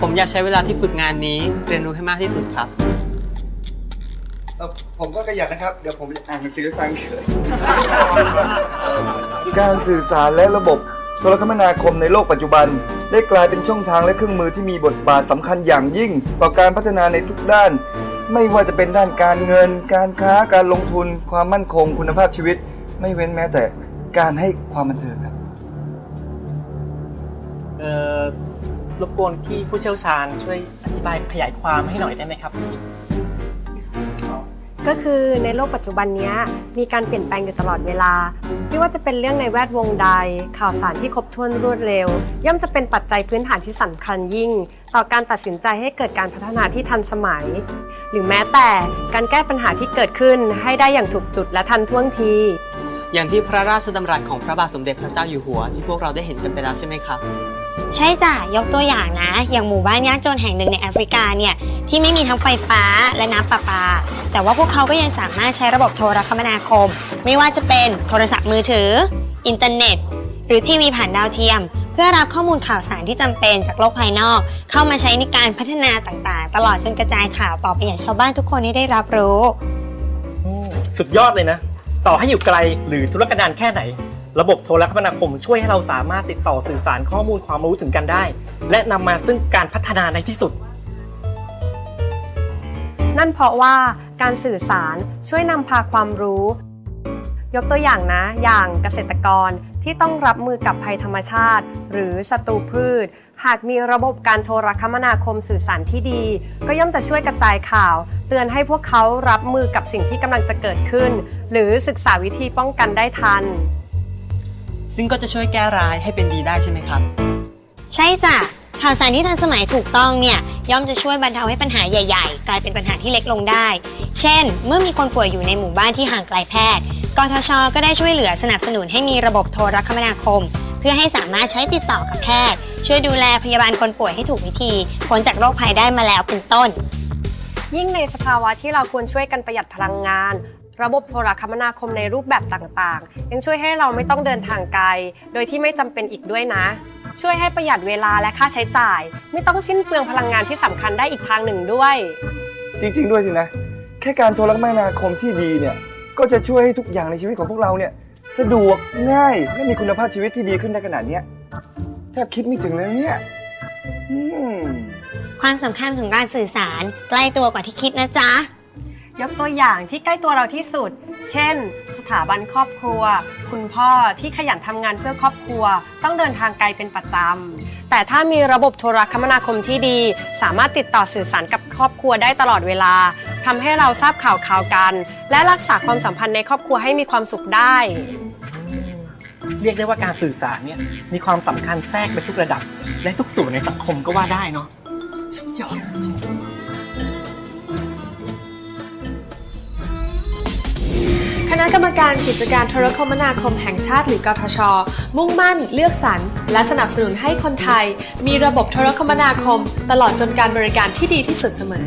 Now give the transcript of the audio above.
ผมอยากใช้เวลาที่ฝึกงานนี้เรียนรู้ให้มากที่สุดครับ เอ่อผมก็ขยันนะครับ เดี๋ยวผมจะอ่านหนังสือให้ฟังเฉยการสื่อสารและระบบโทรคมนาคมในโลกปัจจุบัน ได้กลายเป็นช่องทางและเครื่องมือที่มีบทบาทสำคัญอย่างยิ่ง ต่อการพัฒนาในทุกด้าน ไม่ว่าจะเป็นด้านการเงิน การค้าการลงทุน ความมั่นคงคุณภาพชีวิต ไม่เว้นแม้แต่การให้ความบันเทิงครับ เอ่อ รบกวนที่ผู้เชี่ยวชาญช่วยอธิบายขยายความให้หน่อยได้ไหมครับ ก็คือในโลกปัจจุบันนี้มีการเปลี่ยนแปลงอยู่ตลอดเวลา ไม่ว่าจะเป็นเรื่องในแวดวงใด ข่าวสารที่ครบถ้วนรวดเร็ว ย่อมจะเป็นปัจจัยพื้นฐานที่สำคัญยิ่ง ต่อการตัดสินใจให้เกิดการพัฒนาที่ทันสมัย หรือแม้แต่การแก้ปัญหาที่เกิดขึ้นให้ได้อย่างถูกจุดและทันท่วงที อย่างที่พระราชดำรัสของพระบาทสมเด็จพระเจ้าอยู่หัว ที่พวกเราได้เห็นกันไปแล้วใช่ไหมครับ ใช่จ้ะยกตัวอย่างนะ อย่างหมู่บ้านยากจนแห่งหนึ่งในแอฟริกาเนี่ยที่ไม่มีทั้งไฟฟ้าและน้ำประปา แต่ว่าพวกเขาก็ยังสามารถใช้ระบบโทรคมนาคม ไม่ว่าจะเป็นโทรศัพท์มือถือ อินเทอร์เน็ต หรือทีวีผ่านดาวเทียม เพื่อรับข้อมูลข่าวสารที่จำเป็นจากโลกภายนอก เข้ามาใช้ในการพัฒนาต่างๆ ตลอดจนกระจายข่าวต่อไปอย่างชาวบ้านทุกคนให้ได้รับรู้ สุดยอดเลยนะ ต่อให้อยู่ไกลหรือธุรกันดารแค่ไหน ระบบโทรคมนาคมช่วยให้เราสามารถติดต่อสื่อสารข้อมูลความรู้ถึงกันได้ และนำมาซึ่งการพัฒนาในที่สุด นั่นเพราะว่าการสื่อสารช่วยนำพาความรู้ ยกตัวอย่างนะ อย่างเกษตรกรที่ต้องรับมือกับภัยธรรมชาติ หรือศัตรูพืช หากมีระบบการโทรคมนาคมสื่อสารที่ดี ก็ย่อมจะช่วยกระจายข่าว เตือนให้พวกเขารับมือกับสิ่งที่กำลังจะเกิดขึ้น หรือศึกษาวิธีป้องกันได้ทัน ซึ่งก็จะช่วยแก้ร้ายให้เป็นดีได้ใช่ไหมครับ ใช่จ้ะข่าวสารที่ทันสมัยถูกต้องเนี่ยย่อมจะช่วยบรรเทาให้ปัญหาใหญ่ ๆ กลายเป็นปัญหาที่เล็กลงได้ เช่น เมื่อมีคนป่วยอยู่ในหมู่บ้านที่ห่างไกลแพทย์ กทช ก็ได้ช่วยเหลือสนับสนุนให้มีระบบโทรคมนาคม เพื่อให้สามารถใช้ติดต่อกับแพทย์ ช่วยดูแลพยาบาลคนป่วยให้ถูกวิธีพ้นจากโรคภัยได้มาแล้วเป็นต้น ยิ่งในสภาวะที่เราควรช่วยกันประหยัดพลังงาน ระบบโทรคมนาคมในรูปแบบต่างๆ ยังช่วยให้เราไม่ต้องเดินทางไกล โดยที่ไม่จำเป็นอีกด้วยนะ ช่วยให้ประหยัดเวลาและค่าใช้จ่าย ไม่ต้องสิ้นเปลืองพลังงานที่สำคัญได้อีกทางหนึ่งด้วย จริง ๆ ด้วยสินะ แค่การโทรคมนาคมที่ดีเนี่ย ก็จะช่วยให้ทุกอย่างในชีวิตของพวกเราเนี่ย สะดวกง่ายและมีคุณภาพชีวิตที่ดีขึ้นได้ขนาดเนี้ยแทบคิดไม่ถึงเลยนะเนี่ยอืมความสำคัญของการสื่อสารใกล้ตัวกว่าที่คิดนะจ๊ะ ยกตัวอย่างที่ใกล้ตัวเราที่สุด เช่น สถาบันครอบครัว คุณพ่อที่ขยันทำงานเพื่อครอบครัว ต้องเดินทางไกลเป็นประจำ แต่ถ้ามีระบบโทรคมนาคมที่ดี สามารถติดต่อสื่อสารกับครอบครัวได้ตลอดเวลา ทำให้เราทราบข่าวข่าวกัน และรักษาความสัมพันธ์ในครอบครัวให้มีความสุขได้ เรียกได้ว่าการสื่อสารเนี่ยมีความสำคัญแทรกไปทุกระดับ และทุกส่วนในสังคมก็ว่าได้เนาะสุดยอดจริงคณะกรรมการกิจการโทรคมนาคมแห่งชาติหรือกทช มุ่งมั่นเลือกสรรและสนับสนุนให้คนไทย มีระบบโทรคมนาคม ตลอดจนการบริการที่ดีที่สุดเสมอ